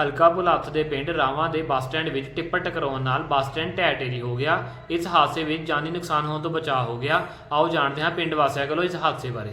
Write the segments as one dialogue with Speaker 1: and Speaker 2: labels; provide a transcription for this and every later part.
Speaker 1: ਹਲਕਾ ਭੁਲੱਥ ਦੇ ਪਿੰਡ ਰਾਵਾਂ ਦੇ ਬੱਸ ਸਟੈਂਡ ਵਿੱਚ ਟਿੱਪਰ ਟਕਰਾਉਣ ਨਾਲ ਬੱਸ ਸਟੈਂਡ ਢਹਿ ਢੇਰੀ ਹੋ ਗਿਆ। ਇਸ ਹਾਦਸੇ ਵਿੱਚ ਜਾਨੀ ਨੁਕਸਾਨ ਹੋਣ ਤੋਂ ਬਚਾਅ ਹੋ ਗਿਆ। ਆਓ ਜਾਣਦੇ ਹਾਂ ਪਿੰਡ ਵਾਸੀਆਂ ਕੋਲੋਂ ਇਸ ਹਾਦਸੇ ਬਾਰੇ।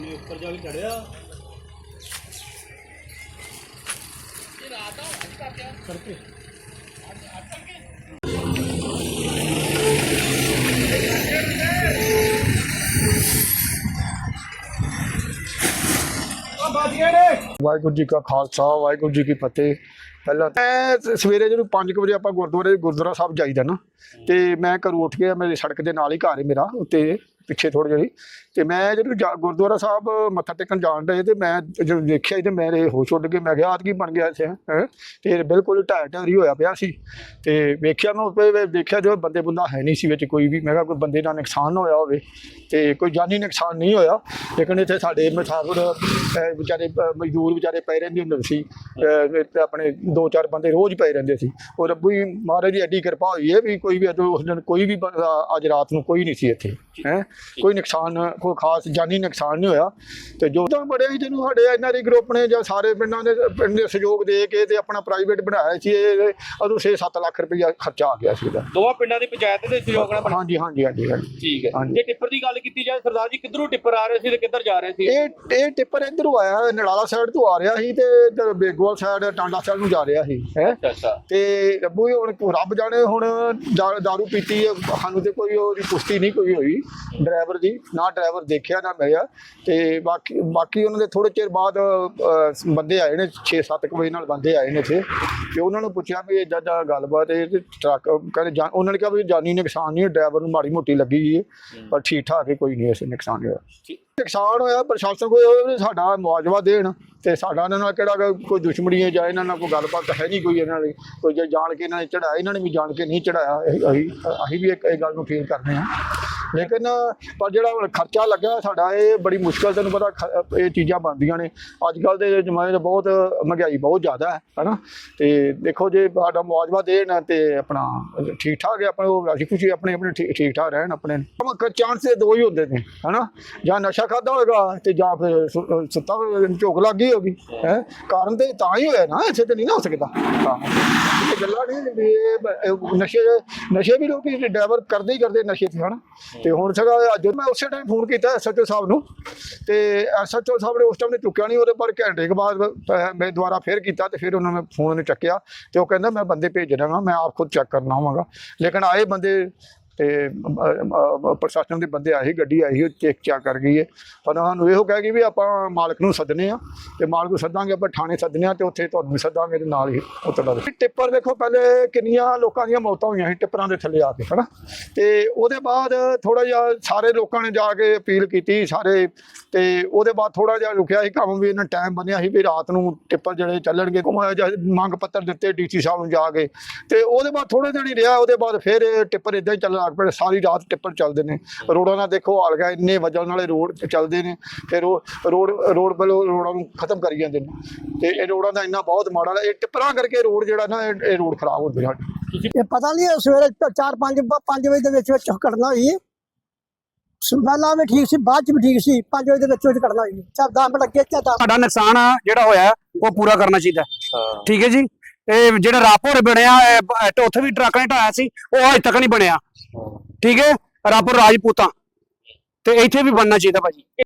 Speaker 2: ਤੁਮਨੇ ਉੱਪਰ ਜਾ ਕੇ ਚੜਿਆ। ਕਰਕੇ।
Speaker 3: ਵਾਹਿਗੁਰੂ ਜੀ ਕਾ ਖਾਲਸਾ, ਵਾਹਿਗੁਰੂ ਜੀ ਕੀ ਫਤਿਹ। ਪਹਿਲਾਂ ਮੈਂ ਸਵੇਰੇ ਜਦੋਂ 5 ਵਜੇ ਆਪਾਂ ਗੁਰਦੁਆਰੇ, ਗੁਰਦੁਆਰਾ ਸਾਹਿਬ ਜਾਈਦਾ ਨਾ, ਤੇ ਮੈਂ ਘਰੋਂ ਉੱਠ ਕੇ ਮੇਰੇ ਸੜਕ ਦੇ ਨਾਲ ਹੀ ਘਰ ਹੈ ਮੇਰਾ, ਉੱਤੇ। ਪਿੱਛੇ ਥੋੜੀ ਜਿਹੀ। ਤੇ ਮੈਂ ਜਦੋਂ ਜਾ- ਗੁਰਦੁਆਰਾ ਸਾਹਿਬ ਮੱਥਾ ਟੇਕਣ ਜਾਣ ਡਏ ਤੇ ਮੈਂ ਜਦੋਂ ਦੇਖਿਆ ਤੇ ਮੇਰੇ ਹੋਸ਼ ਉੱਡ ਕੇ ਮੈਂ ਕਿਹਾ ਆਦ ਕੀ ਬਣ ਗਿਆ ਇੱਥੇ ਹੈਂ? ਤੇ ਬਿਲਕੁਲ ਢਹਿ ਢੇਰੀ ਹੋਇਆ ਪਿਆ ਸੀ। ਤੇ ਵੇਖਿਆ ਮੈਂ ਉੱਤੇ ਦੇਖਿਆ ਜੋ ਬੰਦੇ ਬੰਦਾ ਹੈ ਨਹੀਂ ਸੀ ਵਿੱਚ ਕੋਈ ਵੀ। ਮੈਂ ਕਿਹਾ ਕੋਈ ਬੰਦੇ ਦਾ ਨੁਕਸਾਨ ਹੋਇਆ ਹੋਵੇ ਤੇ ਕੋਈ ਜਾਨੀ ਨੁਕਸਾਨ ਨਹੀਂ ਹੋਇਆ। ਲੇਕਿਨ ਇੱਥੇ ਸਾਡੇ ਮੁਸਾਫਰ ਵਿਚਾਰੇ ਮਜ਼ਦੂਰ ਵਿਚਾਰੇ ਪਏ ਰਹਿੰਦੇ ਹੁੰਦੇ ਸੀ। ਅਹ, ਆਪਣੇ ਦੋ ਚਾਰ ਬੰਦੇ ਰੋਜ਼ ਪਏ ਰਹਿੰਦੇ ਸੀ। ਉਹ ਰੱਬੂ ਹੀ ਮਹਾਰਾਜ ਦੀ ਐਡੀ ਕਿਰਪਾ ਹੋਈ ਹੈ ਵੀ ਕੋਈ ਵੀ ਅੱਜ ਉਸ ਦਿਨ ਕੋਈ ਵੀ ਅੱਜ ਰਾਤ ਨੂੰ ਕੋਈ ਨਹੀਂ ਸੀ ਇੱਥੇ ਹੈ? ਕੋਈ ਨੁਕਸਾਨ ਕੋਈ ਖਾਸ ਜਾਨੀ ਨੁਕਸਾਨ ਨਹੀਂ ਹੋਇਆ। ਤੇ ਜੋ ਤਾਂ ਬੜੇ ਹੀ ਜਿਹਨੂੰ ਸਾਡੇ ਦੇ ਗਰੁੱਪ ਨੇ ਜਾਂ ਸਾਰੇ ਪਿੰਡਾਂ ਦੇ ਪਿੰਡ ਦੇ ਸਹਿਯੋਗ ਦੇ ਕੇ ਤੇ ਆਪਣਾ ਪ੍ਰਾਈਵੇਟ ਬਣਾਇਆ ਸੀ ਇਹ ਉਦੋਂ 6-7 ਲੱਖ ਰੁਪਈਆ ਖਰਚਾ ਆ ਗਿਆ ਸੀ ਇਹਦਾ।
Speaker 2: ਦੋਵਾਂ ਪਿੰਡਾਂ ਦੀ ਪੰਚਾਇਤ ਦੇ ਸਹਿਯੋਗ ਨਾਲ
Speaker 3: ਹਾਂਜੀ ਹਾਂਜੀ ਹਾਂਜੀ
Speaker 2: ਠੀਕ ਹੈ। ਜੇ ਟਿੱਪਰ ਦੀ ਗੱਲ ਕੀਤੀ ਜਾਏ ਸਰਦਾਰ ਜੀ ਕਿੱਧਰੋਂ ਟਿੱਪਰ ਆ ਰਹੇ ਸੀ ਤੇ ਕਿੱਧਰ ਜਾ ਰਹੇ ਸੀ?
Speaker 3: ਇਹ ਇਹ ਟਿੱਪਰ ਇਧਰੋਂ ਆਇਆ ਨਲਾਲਾ ਸਾਈਡ ਤੋਂ ਆ ਰਿਹਾ ਸੀ ਤੇ ਇੱਧਰ ਬੇਗੋਲ ਸਾਈਡ ਟਾਂਡਾ ਸਾਈਡ ਨੂੰ ਜਾ ਰਿਹਾ ਸੀ ਹੈ। ਤੇ ਰੱਬੂ ਹੁਣ ਰੱਬ ਜਾਣੇ ਹੁਣ ਦਾਰੂ ਪੀਤੀ ਸਾਨੂੰ ਤੇ ਕੋਈ ਉਹਦੀ ਪੁਸ਼ਟੀ ਨਹੀਂ ਕੋਈ ਹੋਈ। ਡਰਾਈਵਰ ਦੀ ਨਾ ਡਰਾਈਵਰ ਦੇਖਿਆ ਨਾ ਮਿਲਿਆ। ਤੇ ਬਾਕੀ ਬਾਕੀ ਉਹਨਾਂ ਦੇ ਥੋੜੇ ਚਿਰ ਬਾਅਦ ਬੰਦੇ ਆਏ ਨੇ 6-7 ਵਜੇ ਨਾਲ ਬੰਦੇ ਆਏ ਨੇ ਇੱਥੇ। ਤੇ ਉਹਨਾਂ ਨੂੰ ਪੁੱਛਿਆ ਵੀ ਇਦਾਂ ਦਾ ਗੱਲਬਾਤ ਹੈ ਤੇ ਟਰੱਕ ਕਹਿੰਦੇ ਜਾਨ- ਉਹਨਾਂ ਨੇ ਕਿਹਾ ਵੀ ਜਾਨੀ ਨੁਕਸਾਨ ਨਹੀਂ ਡਰਾਈਵਰ ਨੂੰ ਮਾੜੀ ਮੋਟੀ ਲੱਗੀ ਹੈ ਪਰ ਠੀਕ ਠਾਕ ਹੈ ਕੋਈ ਨਹੀਂ ਐਸੇ ਨੁਕਸਾਨ ਹੋਇਆ। ਨੁਕਸਾਨ ਹੋਇਆ ਪ੍ਰਸ਼ਾਸਨ ਕੋਈ ਸਾਡਾ ਮੁਆਵਜ਼ਾ ਦੇਣ ਤੇ ਸਾਡਾ ਇਹਨਾਂ ਨਾਲ ਕਿਹੜਾ ਗਾ ਕੋਈ ਦੁਸ਼ਮਣੀ ਹੈ ਜਾਂ ਇਹਨਾਂ ਨਾਲ ਕੋਈ ਗੱਲਬਾਤ ਹੈ ਨਹੀਂ ਕੋਈ ਇਹਨਾਂ ਦੀ ਕੋਈ ਜੇ ਜਾਣ ਕੇ ਇਹਨਾਂ ਨੇ ਚੜਾਇਆ ਇਹਨਾਂ ਨੇ ਵੀ ਜਾਣ ਕੇ ਨਹੀਂ ਚੜਾਇਆ ਅਸੀਂ ਅਸੀਂ ਵੀ ਇੱਕ ਇਹ ਗੱਲ ਨੂੰ ਫੀਲ ਕਰਦੇ ਹਾਂ। ਲੇਕਿਨ ਪਰ ਜਿਹੜਾ ਖਰਚਾ ਲੱਗਾ ਸਾਡਾ ਇਹ ਬੜੀ ਮੁਸ਼ਕਲ ਤੈਨੂੰ ਪਤਾ ਖ- ਇਹ ਚੀਜ਼ਾਂ ਬਣਦੀਆਂ ਨੇ। ਅੱਜ ਕੱਲ ਦੇ ਜ਼ਮਾਨੇ 'ਚ ਬਹੁਤ ਮਹਿੰਗਾਈ ਬਹੁਤ ਜ਼ਿਆਦਾ ਹੈ ਹਨਾ? ਤੇ ਦੇਖੋ ਜੇ ਸਾਡਾ ਮੁਆਵਜ਼ਾ ਦੇਣ ਤੇ ਆਪਣਾ ਠੀਕ ਠਾਕ ਹੈ ਆਪਣੇ ਉਹ ਅਸੀਂ ਖੁਸ਼ੀ ਆਪਣੇ ਆਪਣੇ ਠੀਕ ਠਾਕ ਰਹਿਣ ਆਪਣੇ। ਚਾਂਸ ਦੋ ਹੀ ਹੁੰਦੇ ਨੇ ਹਨਾ? ਜਾਂ ਨਸ਼ਾ ਖਾਦਾ ਹੋਏਗਾ ਤੇ ਜਾਂ ਫਿਰ ਸੁੱਤਾ ਹੋਇਆ, ਝੋਕ ਲੱਗ ਗਈ ਹੋਗੀ ਹੈ? ਕਾਰਨ ਤੇ ਤਾਂ ਹੀ ਹੋਇਆ ਨਾ ਇੱਥੇ ਤੇ ਨਹੀਂ ਨਾ ਹੋ ਸਕਦਾ। ਹਾਂ। ਇਹ ਗੱਲਾਂ ਨਹੀਂ ਵੀ ਇਹ ਬ- ਨਸ਼ੇ ਨਸ਼ੇ ਵੀ ਲੋਕੀ ਡਰਾਈਵਰ ਕਰਦੇ ਹੀ ਕਰਦੇ ਨਸ਼ੇ ਤੇ ਹਨਾ? ਤੇ ਹੁਣ ਸਗਾ ਅੱਜ ਮੈਂ ਉਸੇ ਟਾਈਮ ਫੋਨ ਕੀਤਾ ਐਸਐਚਓ ਸਾਹਿਬ ਨੂੰ ਤੇ ਐਸਐਚਓ ਸਾਹਿਬ ਨੇ ਉਸ ਟਾਈਮ ਨੇ ਚੁੱਕਿਆ ਨਹੀਂ ਉਹਦੇ ਪਰ ਘੰਟੇ ਕੇ ਬਾਅਦ ਅਹ, ਮੈਂ ਦੁਬਾਰਾ ਫੇਰ ਕੀਤਾ ਤੇ ਫਿਰ ਉਹਨਾਂ ਨੇ ਫੋਨ ਨੇ ਚੱਕਿਆ ਤੇ ਉਹ ਕਹਿੰਦਾ ਮੈਂ ਬੰਦੇ ਭੇਜ ਰਿਹਾ ਮੈਂ ਆਪ ਖੁਦ ਚੈੱਕ ਕਰਨਾ ਹੋਵਾਂਗਾ। ਲੇਕਿਨ ਆਏ ਬੰਦੇ ਤੇ ਪ੍ਰਸ਼ਾਸਨ ਦੇ ਬੰਦੇ ਆਏ ਸੀ, ਗੱਡੀ ਆਈ ਸੀ, ਉਹ ਚੈੱਕ ਚੈੱਕ ਕਰ ਗਈ ਹੈ ਪਰ ਸਾਨੂੰ ਇਹੋ ਕਹਿ ਗਈ ਵੀ ਆਪਾਂ ਮਾਲਕ ਨੂੰ ਸੱਦਨੇ ਆ ਤੇ ਮਾਲਕ ਨੂੰ ਸੱਦਾਂਗੇ ਆਪਾਂ ਥਾਣੇ ਸੱਦਨੇ ਆ ਤੇ ਉੱਥੇ ਤੁਹਾਨੂੰ ਵੀ ਸੱਦਾਂਗੇ ਤੇ ਨਾਲ ਹੀ ਉਤਰਦਾ ਟਿੱਪਰ ਦੇਖੋ ਪਹਿਲੇ ਕਿੰਨੀਆਂ ਲੋਕਾਂ ਦੀਆਂ ਮੌਤਾਂ ਹੋਈਆਂ ਸੀ ਟਿੱਪਰਾਂ ਦੇ ਥੱਲੇ ਆ ਕੇ ਹਨਾ? ਤੇ ਉਹਦੇ ਬਾਅਦ ਥੋੜਾ ਜਿਹਾ ਸਾਰੇ ਲੋਕਾਂ ਨੇ ਜਾ ਕੇ ਅਪੀਲ ਕੀਤੀ ਸਾਰੇ ਤੇ ਉਹਦੇ ਬਾਅਦ ਥੋੜਾ ਜਿਹਾ ਰੁਕਿਆ ਸੀ ਕੰਮ ਵੀ ਇਹਨਾਂ ਟਾਈਮ ਬਣਿਆ ਸੀ ਵੀ ਰਾਤ ਨੂੰ ਟਿੱਪਰ ਜਿਹੜੇ ਚੱਲਣਗੇ ਮੰਗ ਪੱਤਰ ਦਿੱਤੇ ਡੀਸੀ ਸਾਹਿਬ ਨੂੰ ਜਾ ਕੇ। ਤੇ ਉਹਦੇ ਬਾਅਦ ਥੋੜੇ ਦਿਨ ਹੀ ਰਿਹਾ ਉਹਦੇ ਬਾਅਦ ਫਿਰ ਟਿੱਪਰ ਇਦਾਂ ਹੀ ਚੱਲਣ ਪਏ ਸਾਰੀ ਰਾਤ ਟਿੱਪਰ ਚੱਲਦੇ ਨੇ। ਰੋਡਾਂ ਦਾ ਦੇਖੋ ਹਾਲ ਗਿਆ ਇੰਨੇ ਵਜਨ ਵਾਲੇ ਰੋਡ ਚੱਲਦੇ ਨੇ ਫਿਰ ਉਹ ਰੋਡ ਰੋਡ ਵੱਲੋਂ ਰੋਡਾਂ ਨੂੰ ਖਤਮ ਕਰੀ ਜਾਂਦੇ ਨੇ। ਤੇ ਇਹ ਰੋਡਾਂ ਦਾ ਇੰਨਾ ਬਹੁਤ ਮਾੜਾ ਹੈ ਇਹ ਟਿੱਪਰਾਂ ਕਰਕੇ ਰੋਡ ਜਿਹੜਾ ਨਾ ਇਹ ਰੋਡ ਖਰਾਬ ਹੁੰਦੇ ਸਾਡੇ
Speaker 4: ਇਹ ਪਤਾ ਨਹੀਂ ਸਵੇਰੇ 4 5 5 ਵਜੇ ਦੇ ਵਿੱਚ ਵਿੱਚ ਘਟਨਾ ਹੋਈ। ਪਹਿਲਾਂ ਵੀ ਠੀਕ ਸੀ ਬਾਅਦ ਚ ਵੀ ਠੀਕ ਸੀ 5 ਵਜੇ ਦੇ ਵਿੱਚ ਵਿੱਚ ਕੱਢਣਾ ਸੀ ਚਾਹ 10 ਮਿੰਟ ਅੱਗੇ ਚਾਹ
Speaker 5: ਸਾਡਾ ਨੁਕਸਾਨ ਜਿਹੜਾ ਹੋਇਆ ਉਹ ਪੂਰਾ ਕਰਨਾ ਚਾਹੀਦਾ। ਠੀਕ ਹੈ ਜੀ? ਇਹ ਜਿਹੜਾ ਰਾਪੋਰ ਬਣਿਆ ਇਹ ਉੱਥੇ ਵੀ ਟਰੱਕ ਨੇ ਢਾਇਆ ਸੀ ਉਹ ਅਜੇ ਤੱਕ ਨਹੀਂ ਬਣਿਆ। ਠੀਕ ਹੈ? ਰਾਪੋਰ ਰਾਜਪੂਤਾਂ। ਤੇ ਇੱਥੇ ਵੀ ਬਣਨਾ ਚਾਹੀਦਾ ਭਾਜੀ।